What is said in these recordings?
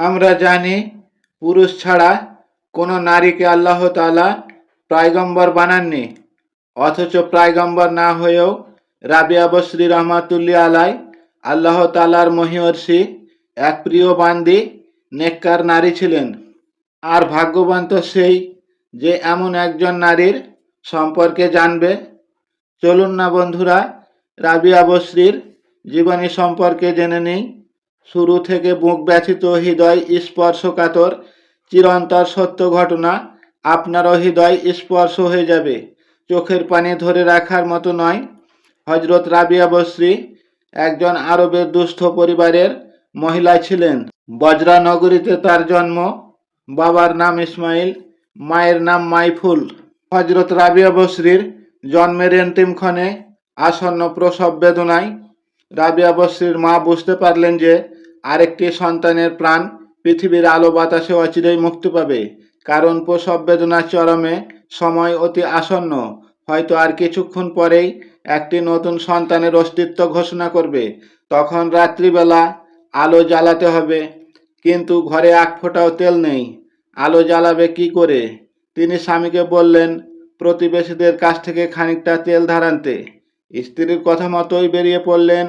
আমরা জানি পুরুষ ছাড়া কোনো নারীকে আল্লাহ তালা প্রায়গম্বর বানাননি। অথচ প্রায়গম্বর না হয়েও রাবিয়া বসরি রহমাতুল্লি আলাই আল্লাহ তালার মহিয়র্ষি এক প্রিয় বান্দি, নেককার নারী ছিলেন। আর ভাগ্যবান তো সেই যে এমন একজন নারীর সম্পর্কে জানবে। চলুন না বন্ধুরা রাবিয়া বসরির জীবনী সম্পর্কে জেনে নিই। শুরু থেকে বুক ব্যথিত, হৃদয় স্পর্শকাতর চিরন্তর সত্য ঘটনা, আপনারও হৃদয় স্পর্শ হয়ে যাবে। চোখের পানি ধরে রাখার মতো নয়। হজরত রাবিয়া বসরি একজন আরবের দুস্থ পরিবারের মহিলা ছিলেন। বজরা নগরীতে তার জন্ম। বাবার নাম ইসমাইল, মায়ের নাম মাইফুল। হজরত রাবিয়া বসরির জন্মের অন্তিমক্ষণে আসন্ন প্রসব বেদনায় রাবিয়া বসরির মা বুঝতে পারলেন যে আরেকটি সন্তানের প্রাণ পৃথিবীর আলো বাতাসে অচিরেই মুক্তি পাবে। কারণ প্রসব বেদনার চরমে সময় অতি আসন্ন। হয়তো আর কিছুক্ষণ পরেই একটি নতুন সন্তানের অস্তিত্ব ঘোষণা করবে। তখন রাত্রিবেলা আলো জ্বালাতে হবে। কিন্তু ঘরে এক ফোঁটাও তেল নেই। আলো জ্বালাবে কি করে? তিনি স্বামীকে বললেন, প্রতিবেশীদের কাছ থেকে খানিকটা তেল ধারানতে স্ত্রীর কথা মতোই বেরিয়ে পড়লেন।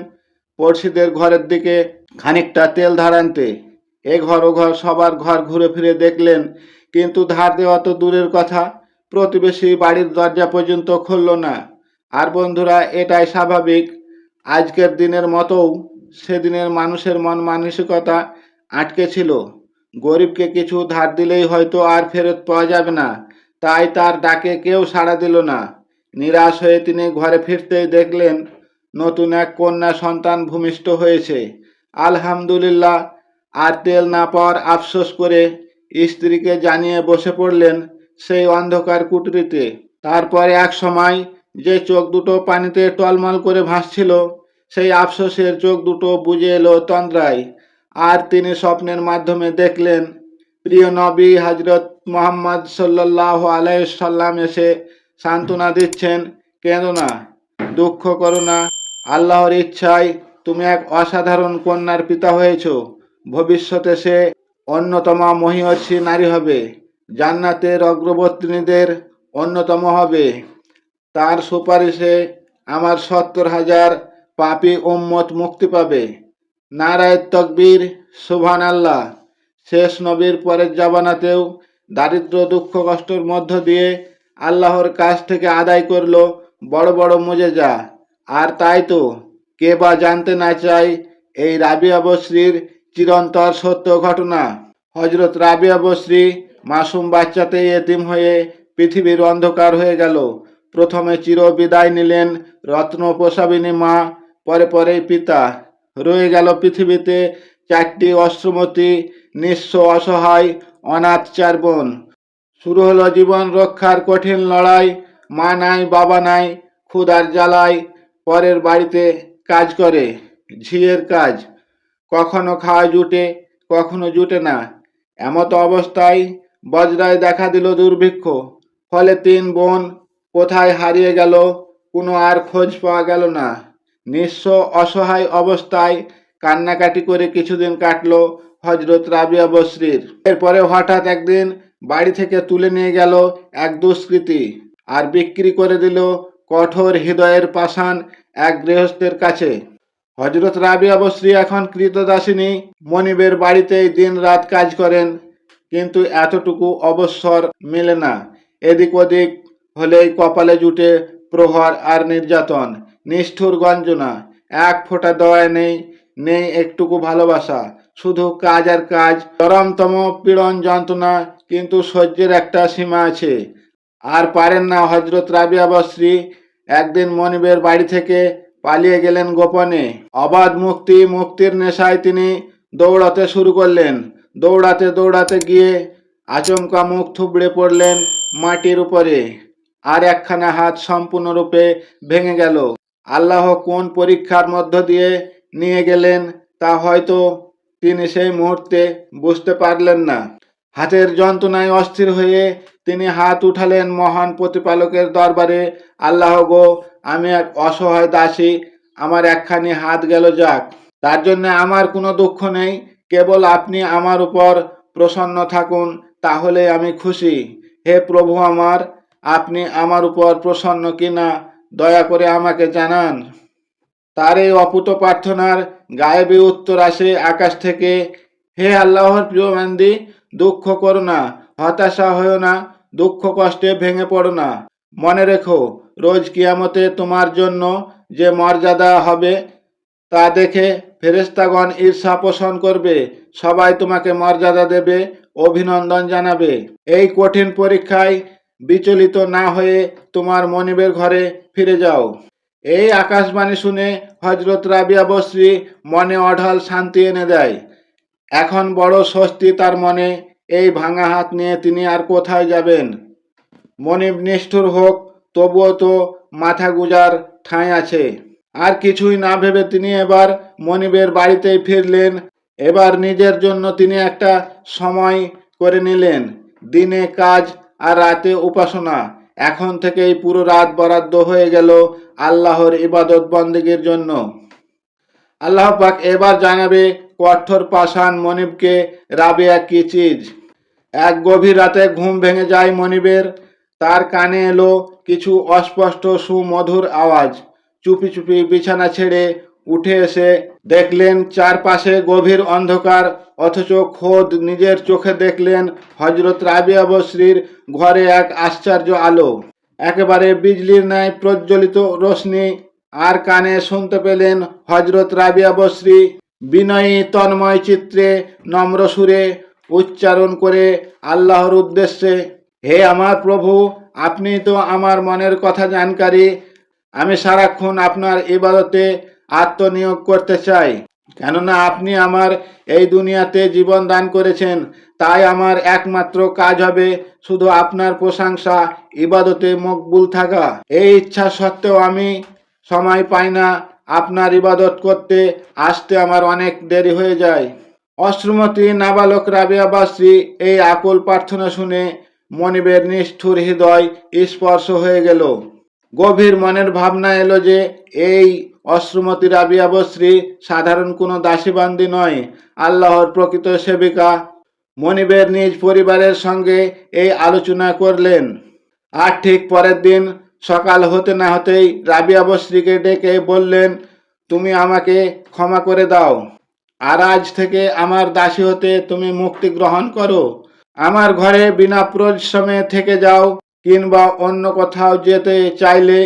পড়শিদের ঘরের দিকে খানিকটা তেল ধারানতে। এ ঘর ও ঘর সবার ঘর ঘুরে ফিরে দেখলেন, কিন্তু ধার দেওয়া তো দূরের কথা, প্রতিবেশী বাড়ির দরজা পর্যন্ত খুলল না। আর বন্ধুরা, এটাই স্বাভাবিক। আজকের দিনের মতোও সেদিনের মানুষের মন মানসিকতা আটকে ছিল। গরিবকে কিছু ধার দিলেই হয়তো আর ফেরত পাওয়া যাবে না, তাই তার ডাকে কেউ সাড়া দিল না। নিরাশ হয়ে তিনি ঘরে ফিরতেই দেখলেন, নতুন এক কন্যা সন্তান ভূমিষ্ঠ হয়েছে। আলহামদুলিল্লাহ, আর তেল না পাওয়ার আফসোস করে স্ত্রীকে জানিয়ে বসে পড়লেন সেই অন্ধকার কুটরিতে। তারপরে এক সময় যে চোখ দুটো পানিতে টলমল করে ভাসছিল, সেই আফসোসের চোখ দুটো বুঝে এলো তন্দ্রায়। আর তিনি স্বপ্নের মাধ্যমে দেখলেন, প্রিয় নবী হজরত মোহাম্মদ সাল্লাহ আলাইসাল্লাম এসে সান্ত্বনা দিচ্ছেন, কেঁদো না, দুঃখ করো না, আল্লাহর ইচ্ছায় তুমি এক অসাধারণ কন্যার পিতা হয়েছ। ভবিষ্যতে সে অন্যতম মহিয়সী নারী হবে। জান্নাতের অগ্রবর্তিনীদের অন্যতম হবে। তার সুপারিশে আমার সত্তর হাজার পাপি উম্মত মুক্তি পাবে। নারায় তকবীর সুবহান আল্লাহ শেষ নবীর পরের জাবানাতেও দারিদ্র দুঃখ কষ্টের মধ্য দিয়ে আল্লাহর কাছ থেকে আদায় করল বড় বড় মুজেজা। আর তাই তো কে বা জানতে না চাই এই রাবিয়া বসরির চিরন্তর সত্য ঘটনা। হজরত রাবিয়া বসরি মাসুম বাচ্চাতেই এতিম হয়ে পৃথিবীর অন্ধকার হয়ে গেল। প্রথমে চির বিদায় নিলেন রত্ন প্রসাবিনী মা, পরে পরেই পিতা। রয়ে গেল পৃথিবীতে চারটি অশ্রমতী, নিঃস্ব অসহায়, অনাথ চার বোন। শুরু হলো জীবন রক্ষার কঠিন লড়াই, মা নাই, বাবা নাই, ক্ষুধার জ্বালায়, পরের বাড়িতে কাজ করে, ঝিয়ের কাজ। কখনো খাওয়া জুটে, কখনো জুটে না। এমতো অবস্থায় বজরায় দেখা দিল দুর্ভিক্ষ। ফলে তিন বোন কোথায় হারিয়ে গেল, কোনো আর খোঁজ পাওয়া গেল না। নিঃস্ব অসহায় অবস্থায় কান্নাকাটি করে কিছুদিন কাটলো হজরত রাবিয়া বসরির। এরপরে হঠাৎ একদিন বাড়ি থেকে তুলে নিয়ে গেল এক দুষ্কৃতী আর বিক্রি করে দিল কঠোর হৃদয়ের পাষাণ এক গৃহস্থের কাছে। হজরত রাবিয়া বসরি এখন কৃতদাসিনী, মনিবের বাড়িতেই দিন রাত কাজ করেন, কিন্তু এতটুকু অবসর মেলে না। এদিক ওদিক হলেই কপালে জুটে প্রহর আর নির্যাতন, নিষ্ঠুর গঞ্জনা। এক ফোঁটা দয়া নেই নেই একটুকু ভালোবাসা। শুধু কাজ আর কাজ, চরমতম পীড়ন যন্ত্রণা, কিন্তু সহ্যের একটা সীমা আছে। আর পারেন না হজরত রাবিয়া বসরি একদিন মনিবের বাড়ি থেকে পালিয়ে গেলেন গোপনে। অবাধ মুক্তি, মুক্তির নেশায় তিনি দৌড়াতে শুরু করলেন। দৌড়াতে দৌড়াতে গিয়ে আচমকা মুখ থুবড়ে পড়লেন মাটির উপরে। আর একখানা হাত সম্পূর্ণরূপে ভেঙে গেল। আল্লাহ কোন পরীক্ষার মধ্য দিয়ে নিয়ে গেলেন তা হয়তো তিনি সেই মুহূর্তে বুঝতে পারলেন না। হাতের যন্ত্রণায় অস্থির হয়ে তিনি হাত উঠালেন মহান প্রতিপালকের দরবারে, আল্লাহ গো, আমি এক অসহায় দাসী, আমার একখানি হাত গেল যাক। তার জন্য আমার কোনো দুঃখ নেই, কেবল আপনি আমার উপর প্রসন্ন থাকুন তাহলে আমি খুশি। হে প্রভু আমার, আপনি আমার উপর প্রসন্ন কিনা, দয়া করে আমাকে জানান। তার এই অপুত প্রার্থনার গায়েবী উত্তর আসে আকাশ থেকে, হে আল্লাহর প্রিয় বান্দি, দুঃখ করো না। হতাশা হয়েও না, দুঃখ কষ্টে ভেঙে পড়ো না। মনে রেখো, রোজ কিয়ামতে তোমার জন্য যে মর্যাদা হবে, তা দেখে ফেরেস্তাগণ ঈর্ষা পোষণ করবে, সবাই তোমাকে মর্যাদা দেবে, অভিনন্দন জানাবে। এই কঠিন পরীক্ষায় বিচলিত না হয়ে তোমার মনিবের ঘরে ফিরে যাও। এই আকাশবাণী শুনে হজরত রাবিয়া বসরি মনে অঢাল শান্তি এনে দেয়। এখন বড় স্বস্তি তার মনে এই ভাঙা হাত নিয়ে তিনি আর কোথায় যাবেন? মনিব নিষ্ঠুর হোক, তবুও তো মাথা গুজার ঠাঁই আছে। আর কিছুই না ভেবে তিনি এবার মনিবের বাড়িতেই ফিরলেন। এবার নিজের জন্য তিনি একটা সময় করে নিলেন। দিনে কাজ আর রাতে উপাসনা। এখন থেকেই পুরো রাত বরাদ্দ হয়ে গেল আল্লাহর ইবাদত বন্দেগীর জন্য। আল্লাহ পাক এবার জানাবে কঠোর পাষাণ মনিবকে রাবেয়া কি চিজ। এক গভীর রাতে ঘুম ভেঙে যায় মনিবের। তার কানে এলো কিছু অস্পষ্ট সুমধুর আওয়াজ। চুপি চুপি বিছানা ছেড়ে উঠে এসে দেখলেন চারপাশে গভীর অন্ধকার, অথচ খোদ নিজের চোখে দেখলেন হজরত রাবিয়া বসরির ঘরে এক আশ্চর্য আলো। একেবারে বিজলির ন্যায় প্রজ্বলিত রশ্মি আর কানে শুনতে পেলেন হজরত রাবিয়া বসরি বিনয়ী তন্ময় চিত্রে নম্র সুরে উচ্চারণ করে আল্লাহর উদ্দেশ্যে, হে আমার প্রভু, আপনি তো আমার মনের কথা জানকারী। আমি সারাক্ষণ আপনার ইবাদতে আত্মনিয়োগ করতে চাই। কেননা আপনি আমার এই দুনিয়াতে জীবন দান করেছেন। তাই আমার একমাত্র কাজ হবে শুধু আপনার প্রশংসা, ইবাদতে মকবুল থাকা। এই ইচ্ছা সত্ত্বেও আমি সময় পাই না আপনার ইবাদত করতে। আসতে আমার অনেক দেরি হয়ে যায়। অশ্রুমতী নাবালক রাবিয়া এই আকুল প্রার্থনা শুনে মনিবের নিষ্ঠুর হৃদয় স্পর্শ হয়ে গেল। গভীর মনের ভাবনা এলো যে এই অশ্রুমতী রাবিয়া বশ্রী সাধারণ কোনো দাসীবান্দি নয়, আল্লাহর প্রকৃত সেবিকা। মনিবের নিজ পরিবারের সঙ্গে এই আলোচনা করলেন। আর ঠিক পরের দিন সকাল হতে না হতেই রাবিয়া বশ্রীকে ডেকে বললেন, তুমি আমাকে ক্ষমা করে দাও। আর আজ থেকে আমার দাসী হতে তুমি মুক্তি গ্রহণ করো। আমার ঘরে বিনা পরিশ্রমে থেকে যাও, কিংবা অন্য কোথাও যেতে চাইলে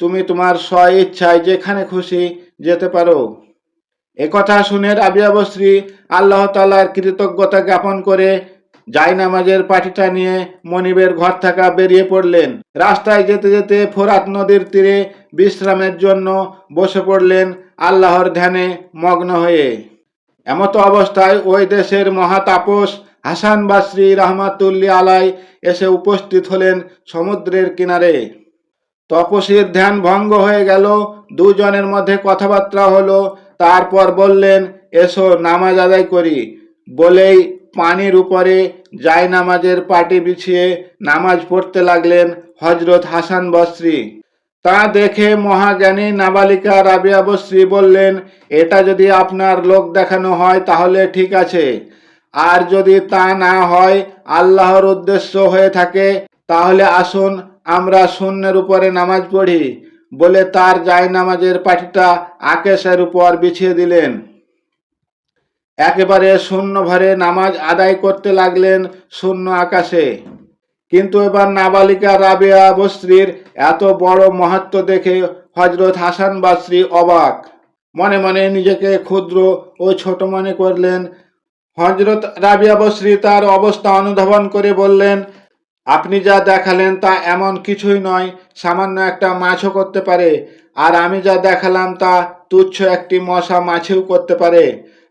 তুমি তোমার স্ব ইচ্ছায় যেখানে খুশি যেতে পারো। একথা শুনে রাবিয়া বশ্রী আল্লাহ তালার কৃতজ্ঞতা জ্ঞাপন করে জায়নামাজের পাটিটা নিয়ে মনিবের ঘর থাকা বেরিয়ে পড়লেন। রাস্তায় যেতে যেতে ফোরাত নদীর তীরে বিশ্রামের জন্য বসে পড়লেন আল্লাহর ধ্যানে মগ্ন হয়ে। এমতো অবস্থায় ওই দেশের মহাতাপস হাসান বাসরি রহমাতুল্লি আলাই এসে উপস্থিত হলেন সমুদ্রের কিনারে। তপসীর ধ্যান ভঙ্গ হয়ে গেল, দুজনের মধ্যে কথাবার্তা হলো, তারপর বললেন, এসো, নামাজ আদায় করি। বলেই পানির উপরে জায় নামাজের পাটি বিছিয়ে নামাজ পড়তে লাগলেন হজরত হাসান বসরি। তা দেখে মহাজ্ঞানী নাবালিকা রাবিয়া বশ্রী বললেন, এটা যদি আপনার লোক দেখানো হয় তাহলে ঠিক আছে। আর যদি তা না হয়, আল্লাহর উদ্দেশ্য হয়ে থাকে, তাহলে আসুন, আমরা শূন্যের উপরে নামাজ পড়ি। বলে তার জায় নামাজের পাটিটা আকেশের উপর বিছিয়ে দিলেন। একেবারে শূন্য ভরে নামাজ আদায় করতে লাগলেন শূন্য আকাশে। কিন্তু এবার নাবালিকা রাবেয়া বস্ত্রীর এত বড় মাহাত্ম দেখে হজরত হাসান বাসরি অবাক। মনে মনে নিজেকে ক্ষুদ্র ও ছোট মনে করলেন। হজরত রাবিয়া বসরি তার অবস্থা অনুধাবন করে বললেন, আপনি যা দেখালেন তা এমন কিছুই নয়, সামান্য একটা মাছও করতে পারে। আর আমি যা দেখালাম তা তুচ্ছ একটি মশা মাছেও করতে পারে।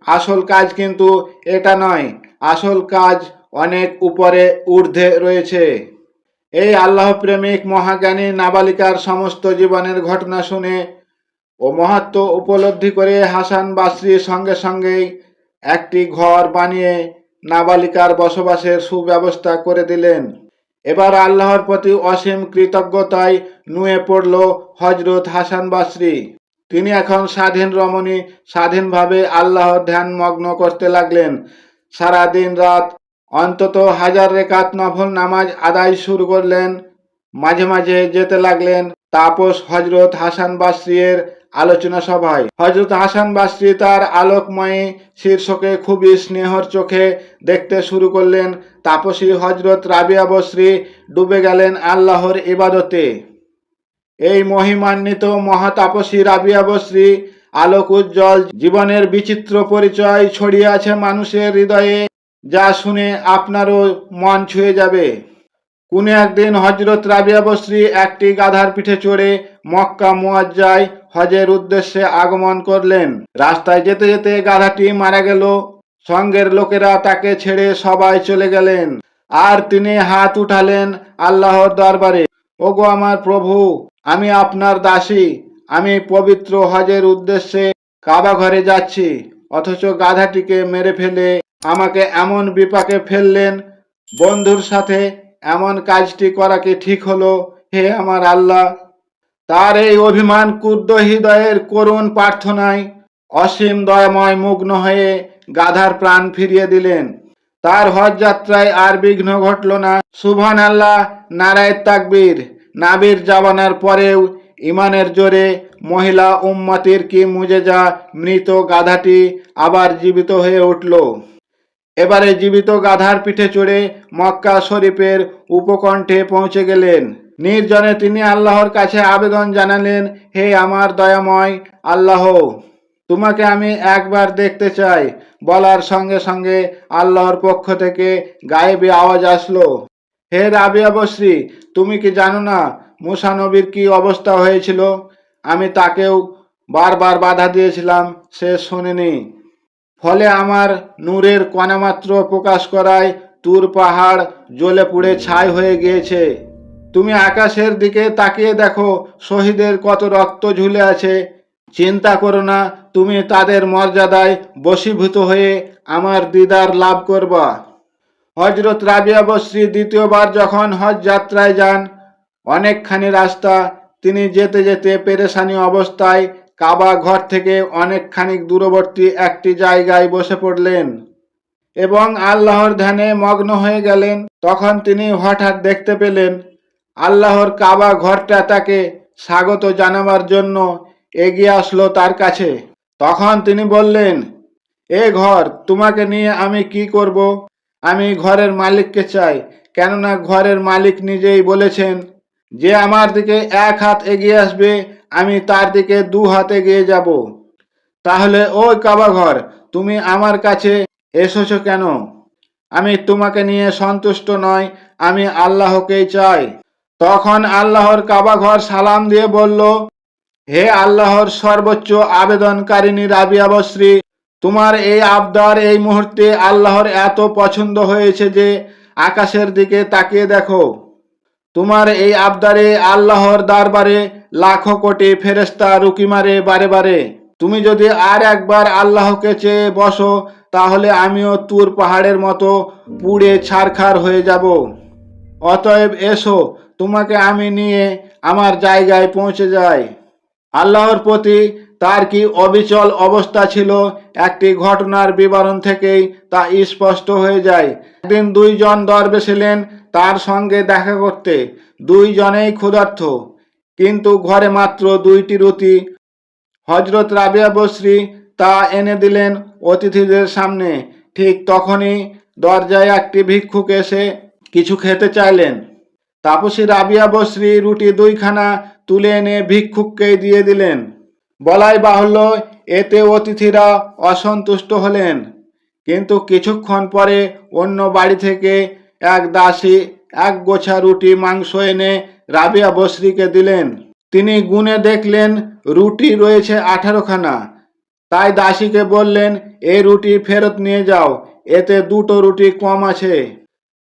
আসল কাজ কিন্তু এটা নয়। আসল কাজ অনেক উপরে ঊর্ধ্বে রয়েছে। এই আল্লাহ প্রেমিক মহাজ্ঞানী নাবালিকার সমস্ত জীবনের ঘটনা শুনে ও মহাত্ম উপলব্ধি করে হাসান বাসরির সঙ্গে সঙ্গেই একটি ঘর বানিয়ে নাবালিকার বসবাসের সুব্যবস্থা করে দিলেন। এবার আল্লাহর প্রতি অসীম কৃতজ্ঞতায় নুয়ে পড়ল হজরত হাসান বাসরি। তিনি এখন স্বাধীন রমণী, স্বাধীনভাবে আল্লাহর ধ্যান মগ্ন করতে লাগলেন। সারা দিন রাত অন্তত হাজার রেখাত নফল নামাজ আদায় শুরু করলেন, মাঝে মাঝে যেতে লাগলেন তাপস হজরত হাসান বাসরিয়ের আলোচনা সভায়। হজরত হাসান বাসরি তার আলোকময়ী শীর্ষকে খুবই স্নেহর চোখে দেখতে শুরু করলেন। তাপসী হজরত রাবিয়া বসরি ডুবে গেলেন আল্লাহর ইবাদতে। এই মহিমান্বিত মহাতাপসী রাবিয়া বসরি আলোক উজ্জ্বল, জীবনের বিচিত্র পরিচয় ছড়িয়ে আছে মানুষের হৃদয়ে। যা শুনে আপনারও মন ছুঁয়ে যাবে। কোন একদিন হজরত রাবিয়া বসরি একটি গাধার পিঠে চড়ে মক্কা মুয়াজ্জায় হজের উদ্দেশ্যে আগমন করলেন। রাস্তায় যেতে যেতে গাধাটি মারা গেল। সঙ্গের লোকেরা তাকে ছেড়ে সবাই চলে গেলেন। আর তিনি হাত উঠালেন আল্লাহর দরবারে, ওগো আমার প্রভু, আমি আপনার দাসী, আমি পবিত্র হজের উদ্দেশ্যে কাবা ঘরে যাচ্ছি, অথচ গাধাটিকে মেরে ফেলে আমাকে এমন বিপাকে ফেললেন, বন্ধুর সাথে এমন কাজটি করা কি ঠিক হলো? হে আমার আল্লাহ, তার এই অভিমান ক্ষুদ্র হৃদয়ের করুণ প্রার্থনায় অসীম দয়াময় মুগ্ন হয়ে গাধার প্রাণ ফিরিয়ে দিলেন। তার হজ যাত্রায় আর বিঘ্ন ঘটল না। সুবহান আল্লাহ নারায় তাকবীর। নাবির জাবানার পরেও ইমানের জোরে মহিলা উম্মতির কি মুজেজা মৃত গাধাটি আবার জীবিত হয়ে উঠল। এবারে জীবিত গাধার পিঠে চড়ে মক্কা শরীফের উপকণ্ঠে পৌঁছে গেলেন। নির্জনে তিনি আল্লাহর কাছে আবেদন জানালেন, হে আমার দয়াময় আল্লাহ, তোমাকে আমি একবার দেখতে চাই। বলার সঙ্গে সঙ্গে আল্লাহর পক্ষ থেকে গায়েবী আওয়াজ আসলো, হে রাবিয়া বশ্রী তুমি কি জানো না মুসা নবীর কি অবস্থা হয়েছিল? আমি তাকেও বারবার বাধা দিয়েছিলাম, সে শোনেনি। ফলে আমার নূরের কণামাত্র প্রকাশ করায় তুর পাহাড় জ্বলে পুড়ে ছাই হয়ে গিয়েছে। তুমি আকাশের দিকে তাকিয়ে দেখো, শহীদের কত রক্ত ঝুলে আছে। চিন্তা করো না, তুমি তাদের মর্যাদায় বশীভূত হয়ে আমার দিদার লাভ করবা। হজরত রাবিয়া বশ্রী দ্বিতীয়বার যখন হজ যাত্রায় যান, অনেকখানি রাস্তা, তিনি যেতে যেতে পেরেশানি অবস্থায় কাবা ঘর থেকে অনেকখানি দূরবর্তী একটি জায়গায় বসে পড়লেন এবং আল্লাহর ধ্যানে মগ্ন হয়ে গেলেন। তখন তিনি হঠাৎ দেখতে পেলেন, আল্লাহর কাবা ঘরটা তাকে স্বাগত জানাবার জন্য এগিয়ে আসলো তার কাছে। তখন তিনি বললেন, এ ঘর, তোমাকে নিয়ে আমি কি করব? আমি ঘরের মালিককে চাই, কেননা ঘরের মালিক নিজেই বলেছেন, যে আমার দিকে এক হাত এগিয়ে আসবে আমি তার দিকে দু হাতে গিয়ে যাব। তাহলে, ওই কাবা ঘর তুমি আমার কাছে এসেছ কেন? আমি তোমাকে নিয়ে সন্তুষ্ট নয় আমি আল্লাহকেই চাই। তখন আল্লাহর কাবা ঘর সালাম দিয়ে বলল, হে আল্লাহর সর্বোচ্চ আবেদনকারিনী রাবিয়া বশ্রী তোমার এই আবদার এই মুহূর্তে আল্লাহর এত পছন্দ হয়েছে যে আকাশের দিকে তাকিয়ে দেখো। তোমার এই আবদারে আল্লাহর দরবারে লাখো কোটি ফেরেস্তা রুকি মারে বারে বারে। তুমি যদি আর একবার আল্লাহকে চেয়ে বসো, তাহলে আমিও তুর পাহাড়ের মতো পুড়ে ছারখার হয়ে যাব। অতএব এসো, তোমাকে আমি নিয়ে আমার জায়গায় পৌঁছে যাই। আল্লাহর প্রতি তার কি অবিচল অবস্থা ছিল, একটি ঘটনার বিবরণ থেকেই তা স্পষ্ট হয়ে যায়। একদিন দুইজন দরবেশ এলেন তার সঙ্গে দেখা করতে দুইজনেই ক্ষুধার্থ কিন্তু ঘরে মাত্র দুইটি রুটি। হজরত রাবিয়া বশ্রী তা এনে দিলেন অতিথিদের সামনে। ঠিক তখনই দরজায় একটি ভিক্ষুক এসে কিছু খেতে চাইলেন। তাপসী রাবিয়া বশ্রী রুটি দুইখানা তুলে এনে ভিক্ষুককে দিয়ে দিলেন। বলাই বাহুল্য, এতে অতিথিরা অসন্তুষ্ট হলেন। কিন্তু কিছুক্ষণ পরে অন্য বাড়ি থেকে এক দাসী, এক গোছা রুটি মাংস এনে রাবিয়া বশ্রীকে দিলেন। তিনি গুনে দেখলেন, রুটি রয়েছে আঠারোখানা। তাই দাসীকে বললেন এই রুটি ফেরত নিয়ে যাও, এতে দুটো রুটি কম আছে।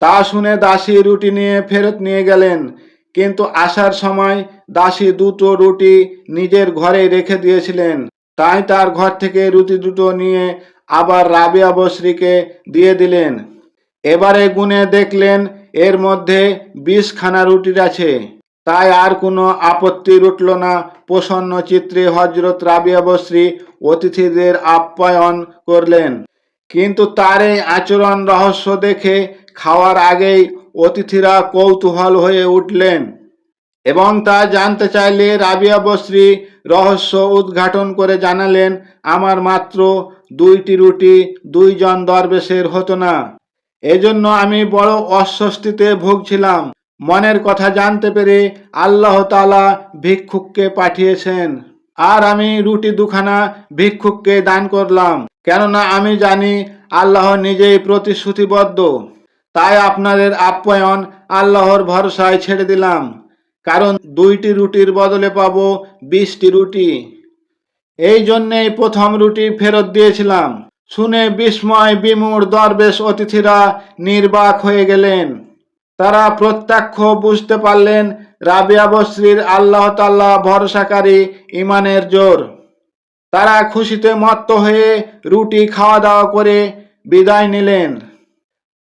তা শুনে দাসী রুটি নিয়ে ফেরত নিয়ে গেলেন। কিন্তু আসার সময় দাসী দুটো রুটি নিজের ঘরে রেখে দিয়েছিলেন। তাই তার ঘর থেকে রুটি দুটো নিয়ে আবার রাবিয়া বশ্রীকে দিয়ে দিলেন। এবারে গুনে দেখলেন এর মধ্যে বিশখানা রুটির আছে। তাই আর কোনো আপত্তি উঠল না। প্রসন্ন চিত্রে হজরত রাবিয়া বশ্রী অতিথিদের আপ্যায়ন করলেন। কিন্তু তার এই আচরণ রহস্য দেখে খাওয়ার আগেই অতিথিরা কৌতূহল হয়ে উঠলেন এবং তা জানতে চাইলে রাবিয়া বশ্রী রহস্য উদ্ঘাটন করে জানালেন, আমার মাত্র দুইটি রুটি, দুইজন দরবেশের হতো না। এজন্য আমি বড় অস্বস্তিতে ভুগছিলাম। মনের কথা জানতে পেরে আল্লাহ তালা ভিক্ষুককে পাঠিয়েছেন। আর আমি রুটি দুখানা ভিক্ষুককে দান করলাম। কেননা আমি জানি আল্লাহ নিজেই প্রতিশ্রুতিবদ্ধ। তাই আপনাদের আপ্যায়ন আল্লাহর ভরসায় ছেড়ে দিলাম। কারণ দুইটি রুটির বদলে পাবো বিশটি রুটি। এই জন্যেই প্রথম রুটি ফেরত দিয়েছিলাম। শুনে বিস্ময় বিমূঢ় দরবেশ অতিথিরা নির্বাক হয়ে গেলেন। তারা প্রত্যক্ষ বুঝতে পারলেন রাবিয়া বশ্রীর আল্লাহ তাল্লাহ ভরসাকারী ইমানের জোর। তারা খুশিতে মত্ত হয়ে রুটি খাওয়া দাওয়া করে বিদায় নিলেন।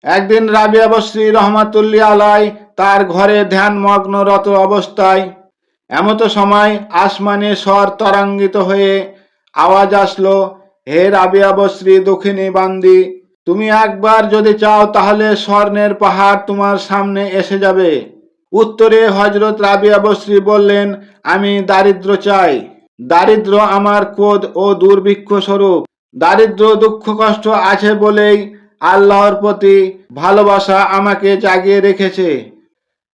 একদিন রাবিয়া বশ্রী রহমাতুল্লি আলাই তার ঘরে ধ্যানমগ্নরত অবস্থায় এমতো সময় আসমানে স্বর তরাঙ্গিত হয়ে আওয়াজ আসলো হে রাবিয়া বশ্রী দক্ষিণী বান্দি, তুমি একবার যদি চাও তাহলে স্বর্ণের পাহাড় তোমার সামনে এসে যাবে। উত্তরে হজরত রাবিয়া বশ্রী বললেন, আমি দারিদ্র চাই। দারিদ্র আমার কোদ ও দুর্ভিক্ষ স্বরূপ। দারিদ্র দুঃখ কষ্ট আছে বলেই আল্লাহর প্রতি ভালোবাসা আমাকে জাগিয়ে রেখেছে।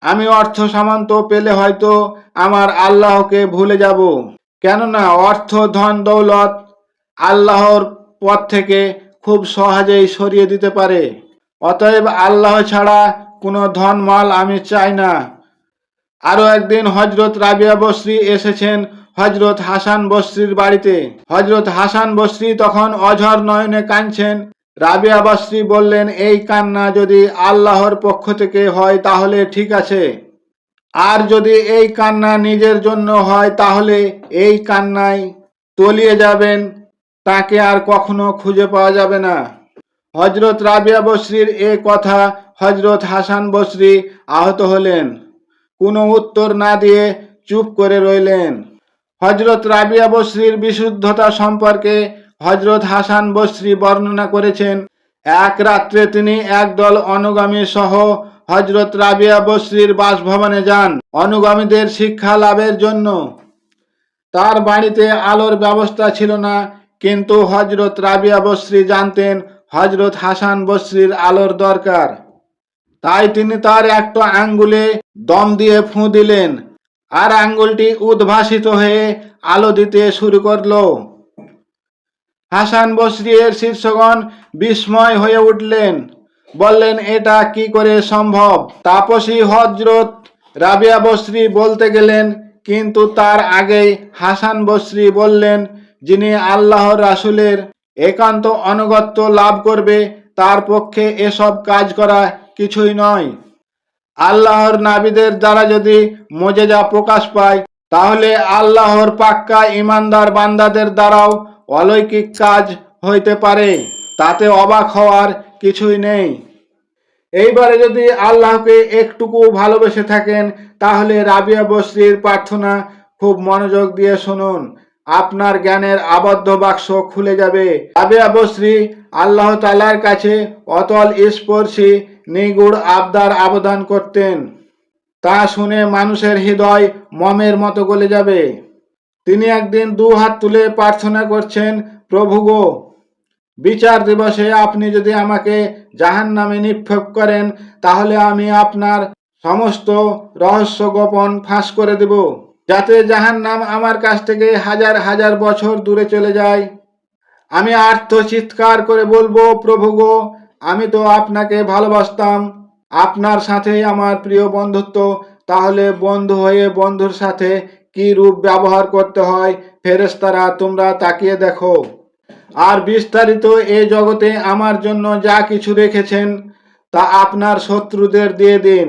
আমি অর্থ সামন্ত পেলে হয়তো আমার আল্লাহকে ভুলে যাব। কেননা অর্থ ধন দৌলত আল্লাহর পথ থেকে খুব সহজেই সরিয়ে দিতে পারে। অতএব আল্লাহ ছাড়া কোনো ধন মাল আমি চাই না। আরও একদিন হজরত রাবিয়া বসরি এসেছেন হজরত হাসান বসরির বাড়িতে। হজরত হাসান বসরি তখন অঝর নয়নে কাঁদছেন। রাবিয়া বসরি বললেন, এই কান্না যদি আল্লাহর পক্ষ থেকে হয় তাহলে ঠিক আছে। আর যদি এই কান্না নিজের জন্য হয় তাহলে এই কান্নায় তলিয়ে যাবেন। তাকে আর কখনো খুঁজে পাওয়া যাবে না। হজরত রাবিয়া বসরির এ কথা হজরত হাসান বসরি আহত হলেন। কোনো উত্তর না দিয়ে চুপ করে রইলেন। হজরত রাবিয়া বসরির বিশুদ্ধতা সম্পর্কে হজরত হাসান বসরি বর্ণনা করেছেন, এক রাত্রে তিনি একদল অনুগামী সহ হজরত রাবিয়া বসরির বাসভবনে যান অনুগামীদের শিক্ষা লাভের জন্য। তার বাড়িতে আলোর ব্যবস্থা ছিল না কিন্তু হজরত রাবিয়া বসরি জানতেন হজরত হাসান বসরির আলোর দরকার। তাই তিনি তার একটা আঙ্গুলে দম দিয়ে ফুঁ দিলেন আর আঙ্গুলটি উদ্ভাসিত হয়ে আলো দিতে শুরু করল। হাসান বসরি এর শীর্ষগণ বিস্ময় হয়ে উঠলেন, বললেন, এটা কি করে সম্ভব? তাপসী হজরত রাবিয়া বসরি বলতে গেলেন, কিন্তু তার আগেই হাসান বসরি বললেন যিনি আল্লাহর রাসুলের একান্ত অনুগত্য লাভ করবে, তার পক্ষে এসব কাজ করা কিছুই নয়। আল্লাহর নাবিদের দ্বারা যদি মজেজা প্রকাশ পায়, তাহলে আল্লাহর পাক্কা ইমানদার বান্দাদের দ্বারাও অলৌকিক কাজ হইতে পারে, তাতে অবাক হওয়ার কিছুই নেই। এইবারে যদি আল্লাহকে একটুকু ভালোবেসে থাকেন, তাহলে রাবিয়া বসরির প্রার্থনা খুব মনোযোগ দিয়ে শুনুন। আপনার জ্ঞানের আবদ্ধ বাক্স খুলে যাবে। রাবিয়া বসরি আল্লাহ তালার কাছে অতল স্পর্শী নিগুড় আবদার আবেদন করতেন। তা শুনে মানুষের হৃদয় মমের মতো গলে যাবে। তিনি একদিন দু হাত তুলে প্রার্থনা করছেন, প্রভু গো, বিচার দিবসে আপনি যদি আমাকে জাহান নামে নিক্ষেপ করেন, তাহলে আমি আপনার সমস্ত রহস্য গোপন ফাঁস করে দেব। যাতে জাহান নাম আমার কাছ থেকে হাজার হাজার বছর দূরে চলে যায়। আমি আর্থ চিৎকার করে বলব, প্রভু গো, আমি তো আপনাকে ভালোবাসতাম। আপনার সাথে আমার প্রিয় বন্ধুত্ব, তাহলে বন্ধু হয়ে বন্ধুর সাথে কি রূপ ব্যবহার করতে হয় ফেরেশতারা তোমরা তাকিয়ে দেখো। আর বিস্তারিত এ জগতে আমার জন্য যা কিছু রেখেছেন, তা আপনার শত্রুদের দিয়ে দিন।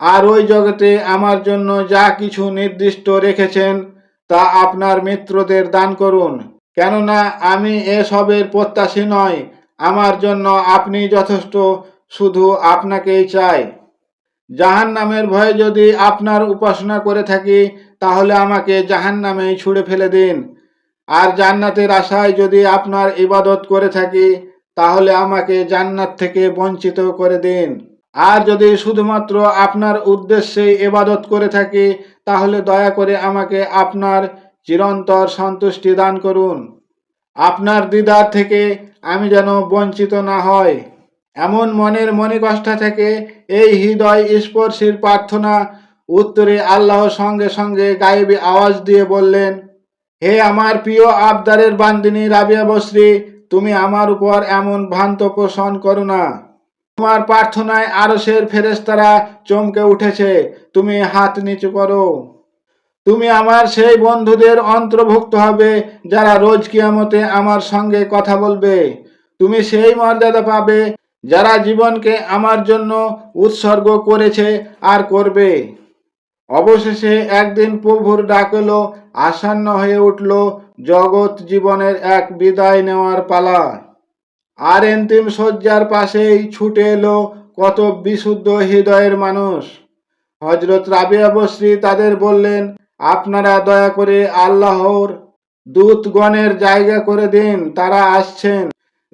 আর ওই জগতে আমার জন্য যা কিছু নির্দিষ্ট রেখেছেন, তা আপনার মিত্রদের দান করুন। কেননা আমি এসবের প্রত্যাশী নয় আমার জন্য আপনি যথেষ্ট, শুধু আপনাকেই চাই। জাহান নামের ভয়ে যদি আপনার উপাসনা করে থাকি, তাহলে আমাকে জাহান নামেই ছুঁড়ে ফেলে দিন। আর জান্নাতের আশায় যদি আপনার ইবাদত করে থাকি, তাহলে আমাকে জান্নাত থেকে বঞ্চিত করে দিন। আর যদি শুধুমাত্র আপনার উদ্দেশ্যে এবাদত করে থাকি, তাহলে দয়া করে আমাকে আপনার চিরন্তর সন্তুষ্টি দান করুন। আপনার দিদার থেকে আমি যেন বঞ্চিত না হয় এমন মনের মনিকষ্টা থেকে এই হৃদয় স্পর্শীর প্রার্থনা উত্তরে আল্লাহ সঙ্গে সঙ্গে গায়েবী আওয়াজ দিয়ে বললেন, হে আমার প্রিয় আবদারের বান্দিনী রাবিয়া বশ্রী তুমি আমার উপর এমন ভ্রান্ত পোষণ করো না। তোমার প্রার্থনায় আরসের ফেরেস্তারা চমকে উঠেছে। তুমি হাত নিচু করো। তুমি আমার সেই বন্ধুদের অন্তর্ভুক্ত হবে, যারা রোজ কিয়ামতে আমার সঙ্গে কথা বলবে। তুমি সেই মর্যাদা পাবে, যারা জীবনকে আমার জন্য উৎসর্গ করেছে আর করবে। অবশেষে একদিন প্রভুর ডাক এলো, আসন্ন হয়ে উঠল জগৎ জীবনের এক বিদায় নেওয়ার পালা। আর অন্তিম শয্যার পাশেই ছুটে এলো কত বিশুদ্ধ হৃদয়ের মানুষ। হজরত রাবিয়া বশ্রী তাদের বললেন, আপনারা দয়া করে আল্লাহর দূতগণের জায়গা করে দিন, তারা আসছেন।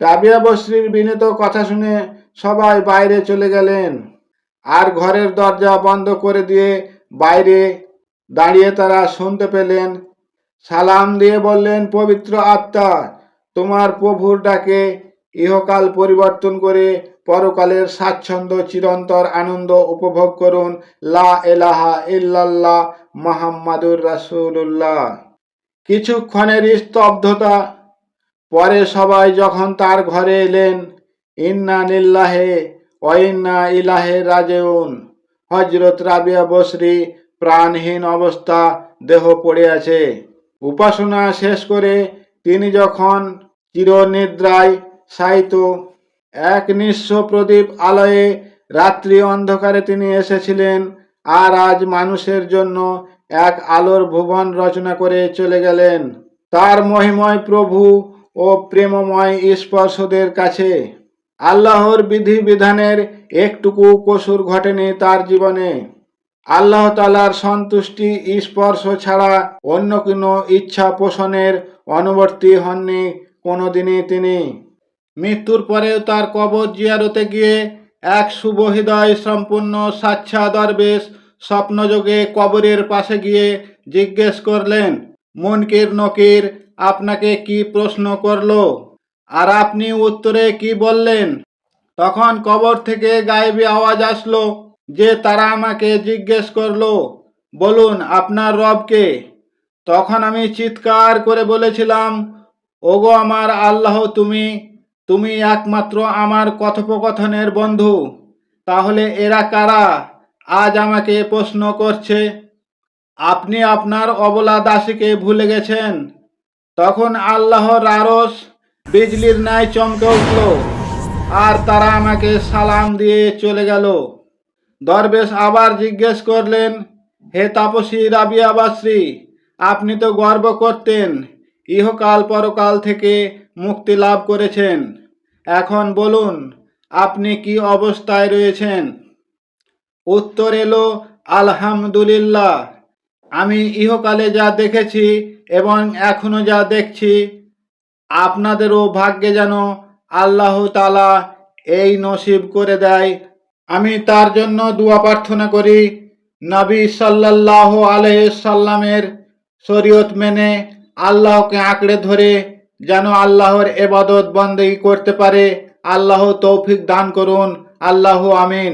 রাবিয়া বশ্রীর বিনীত কথা শুনে সবাই বাইরে চলে গেলেন। আর ঘরের দরজা বন্ধ করে দিয়ে বাইরে দাঁড়িয়ে তারা শুনতে পেলেন। সালাম দিয়ে বললেন, পবিত্র আত্মা, তোমার প্রভুর ডাকে ইহকাল পরিবর্তন করে পরকালের স্বাচ্ছন্দ্য, চিরন্তর আনন্দ উপভোগ করুন। লা এলাহা ইল্লাল্লাহ মোহাম্মদুর রাসূলুল্লাহ। কিছুক্ষণের স্তব্ধতা, পরে সবাই যখন তার ঘরে এলেন, ইন্না নিল্লাহে অইন্না ইলাহে রাজেউন। হজরত রাবিয়া বসরি প্রাণহীন অবস্থা, দেহ পড়ে আছে। উপাসনা শেষ করে তিনি যখন চিরনিদ্রায় শায়িত এক নিঃস্ব প্রদীপ আলয়ে রাত্রি অন্ধকারে তিনি এসেছিলেন আর আজ মানুষের জন্য এক আলোর ভুবন রচনা করে চলে গেলেন। তার মহিময় প্রভু ও প্রেমময় স্পর্শদের কাছে। আল্লাহর বিধি বিধানের একটুকু কসুর ঘটেনি তার জীবনে। আল্লাহ তালার সন্তুষ্টি, স্পর্শ ছাড়া অন্য কোনো ইচ্ছা পোষণের অনুবর্তী হননি কোনোদিনই তিনি। মৃত্যুর পরেও তার কবর জিয়ারতে গিয়ে এক শুভ হৃদয় সম্পূর্ণ সাচ্ছা দরবেশ স্বপ্নযোগে কবরের পাশে গিয়ে জিজ্ঞেস করলেন, মনকির নকির, আপনাকে কি প্রশ্ন করল? আর আপনি উত্তরে কি বললেন? তখন কবর থেকে গায়েবী আওয়াজ আসলো যে তারা আমাকে জিজ্ঞেস করল, বলুন, আপনার রবকে তখন আমি চিৎকার করে বলেছিলাম, ওগো আমার আল্লাহ, তুমি তুমি একমাত্র আমার কথোপকথনের বন্ধু। তাহলে এরা কারা? আজ আমাকে প্রশ্ন করছে। আপনি আপনার অবলা দাসীকে ভুলে গেছেন। তখন আল্লাহর আরস বিজলির ন্যায় চমকে উঠল। আর তারা আমাকে সালাম দিয়ে চলে গেল। দরবেশ আবার জিজ্ঞেস করলেন, হে তাপসী রাবিয়া বাশ্রী আপনি তো গর্ব করতেন, ইহকাল পরকাল থেকে মুক্তি লাভ করেছেন। এখন বলুন, আপনি কি অবস্থায় রয়েছেন? উত্তর এলো, আলহামদুলিল্লাহ। আমি ইহকালে যা দেখেছি এবং এখনও যা দেখছি, আপনাদেরও ভাগ্যে যেন আল্লাহ তালা এই নসিব করে দেয়। আমি তার জন্য দোয়া প্রার্থনা করি, নবী সাল্লাল্লাহ আলহামের শরীয়ত মেনে আল্লাহকে আঁকড়ে ধরে যেন আল্লাহর এবাদত বন্দেগী করতে পারে। আল্লাহ তৌফিক দান করুন। আল্লাহ আমিন।